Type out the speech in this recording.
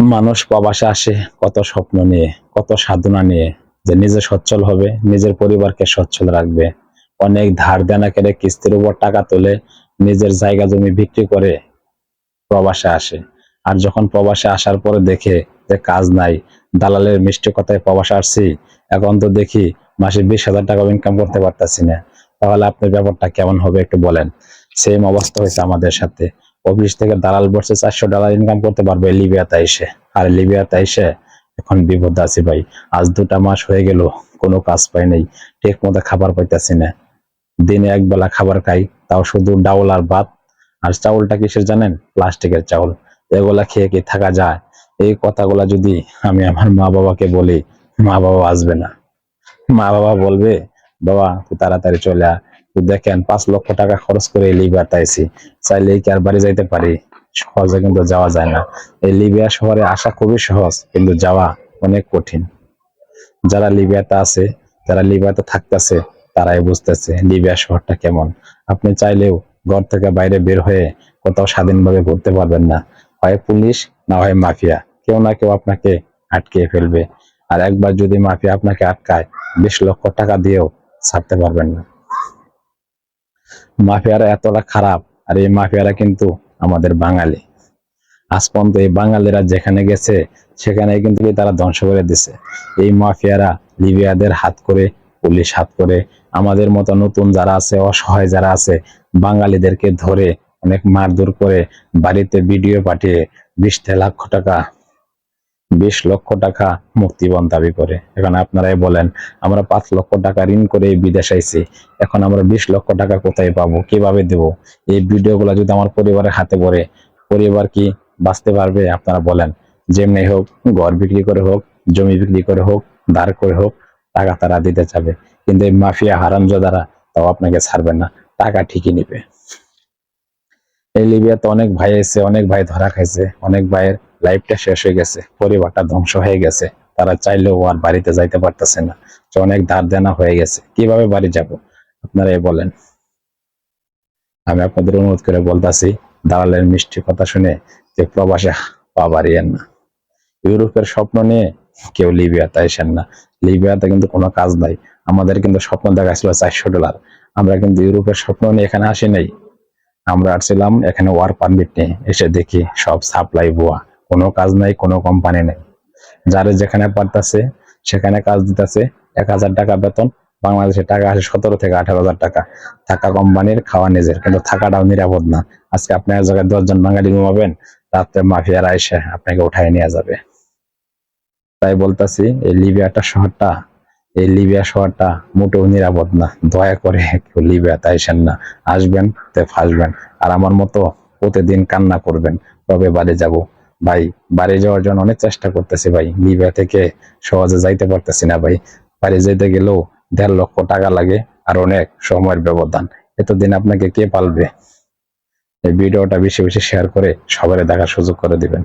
মানুষ প্রবাসে আসে, কত স্বপ্ন নিয়ে, কত সাধনা নিয়ে যে নিজে সচ্ছল হবে, নিজের পরিবারকে সচ্ছল রাখবে। অনেক ধার দেনা কেড়ে কিস্তির উপর টাকা তোলে নিজের জায়গা জমি বিক্রি করে প্রবাসে আসে। আর যখন প্রবাসে আসার পরে দেখে যে কাজ নাই, দালালের মিষ্টি কথায় প্রবাসে আসছি, এখন তো দেখি মাসে বিশ হাজার টাকা ইনকাম করতে পারতাছি না। তাহলে আপনার ব্যাপারটা কেমন হবে একটু বলেন। সেম অবস্থা হয়েছে আমাদের সাথে। অফিস থেকে দালাল বসে চারশো ডলার ইনকাম করতে পারবে লিবিয়াতে এসে। আর লিবিয়াতে এসে এখন বিপদ আছি ভাই। আজ দুটা মাস হয়ে গেল, কোনো কাজ পাই নাই। ঠিক মতো খাবার পাইতেছি না। দিনে এক বেলা খাবার খাই, তাও শুধু ডাউল আর ভাত। আর চাউলটা কিসের জানেন? প্লাস্টিকের চাউল। এগুলা খেয়ে কি থাকা যায়? এই কথাগুলা যদি আমি আমার মা বাবাকে বলি, মা বাবা আসবে না। মা বাবা বলবে, বাবা, তুই তাড়াতাড়ি চলে আয়। দেখেন, পাঁচ লক্ষ টাকা খরচ করে এই লিবিয়াতে আইছি চাইলে কি আর বাড়ি যাইতে পারি? সহজে কিন্তু যাওয়া যায় না। এই লিবিয়া শহরে আসা খুবই সহজ, কিন্তু যাওয়া অনেক কঠিন। যারা লিবিয়াতে আছে, যারা লিবিয়াতে থাকতেছে, তারাই বুঝতেছে লিবিয়া শহরটা কেমন। আপনি চাইলেও ঘর থেকে বাইরে বের হয়ে কোথাও স্বাধীনভাবে ঘুরতে পারবেন না। হয় পুলিশ, না হয় মাফিয়া। কেউ না কেউ আপনাকে আটকে ফেলবে। আর একবার যদি মাফিয়া আপনাকে আটকায়, বিশ লক্ষ টাকা দিয়েও ছাড়তে পারবেন না। মাফিয়ারা এতটা খারাপ, আর এই মাফিয়ারা কিন্তু আমাদের বাঙালি। আজ পর্যন্ত এই বাঙালিরা যেখানে গেছে সেখানে কিন্তু তারা ধ্বংস করে দিছে। এই মাফিয়ারা লিবিয়াদের হাত করে, পুলিশ হাত করে, আমাদের মতো নতুন যারা আছে, অসহায় যারা আছে, বাঙালিদেরকে ধরে অনেক মারধর করে বাড়িতে ভিডিও পাঠিয়ে বিশ লক্ষ টাকা বিশ লক্ষ টাকা মুক্তিবন দাবি করে। এখন আপনারাই বলেন, আমরা পাঁচ লক্ষ টাকা ঋণ করে বিদেশ আইছি, এখন আমরা বিশ লক্ষ টাকা কোথায় পাবো, কীভাবে দেব? এই ভিডিওগুলো যদি আমার পরিবারের হাতে পড়ে, পরিবার কি বাঁচতে পারবে? আপনারা বলেন। যেমনি হোক, ঘর বিক্রি করে হোক, জমি বিক্রি করে হোক, ধার করে হোক, টাকা তারা দিতে চাবে। কিন্তু এই মাফিয়া হারামজাদারা তাও আপনাকে ছাড়বে না, টাকা ঠিকই নিবে। এই লিবিয়াতে অনেক ভাই এসে অনেক ভাই ধরা খাইছে, অনেক ভাইয়ের লাইফটা শেষ হয়ে গেছে, পরিবারটা ধ্বংস হয়ে গেছে, তারা চাইলেও আর বাড়িতে যাইতে পারতেছে না। অনেক ধার দেনা হয়ে গেছে, কীভাবে বাড়ি যাব? আপনারা এই বলেন। আমি আপনাদের অনুরোধ করে বলতাছি, দালালের মিষ্টি কথা শুনে যে প্রবাসে পা বাড়িয়েন না। ইউরোপের স্বপ্ন নিয়ে কেউ লিবিয়াতে আসেন না। লিবিয়াতে কিন্তু কোনো কাজ নাই। আমাদের কিন্তু স্বপ্ন দেখা ছিল চারশো ডলার। আমরা কিন্তু ইউরোপের স্বপ্ন নিয়ে এখানে আসি নাই। আমরা আসছিলাম এখানে ওয়ার পারমিট নিয়ে এসে দেখি সব সাপ্লাই ভুয়া। কোনো কাজ নাই, কোনো কোম্পানি নেই। যারা যেখানে পারতাছে, সেখানে কাজ দিতেছে। এক হাজার টাকা বেতন, বাংলাদেশে টাকা আসে সতেরো থেকে আঠারো হাজার টাকা। থাকা কোম্পানির খাওয়া নিজের। কিন্তু থাকাটাও নিরাপদ না। আজকে আপনি এক জায়গায় দশজন বাঙালি ঘুমাবেন রাত্রে মাফিয়ারা এসে আপনাকে উঠায় নিয়ে যাবে। তাই বলতাছি, এই লিবিয়াটা শহরটা এই লিবিয়া শহরটা মোটেও নিরাপদ না। দয়া করে কেউ লিবিয়াতে আসেন না। আসবেন, তে ফাঁসবেন। আর আমার মতো প্রতিদিন কান্না করবেন। তবে বাড়ি যাব? ভাই, বাড়ি যাওয়ার জন্য অনেক চেষ্টা করতেছি ভাই। লিবিয়া থেকে সহজে যাইতে পারতেছি না ভাই। বাড়ি যেতে গেলেও দেড় লক্ষ টাকা লাগে আর অনেক সময়ের ব্যবধান। এতদিন আপনাকে কে পালবে? এই ভিডিওটা বেশি বেশি শেয়ার করে সবাই দেখার সুযোগ করে দিবেন।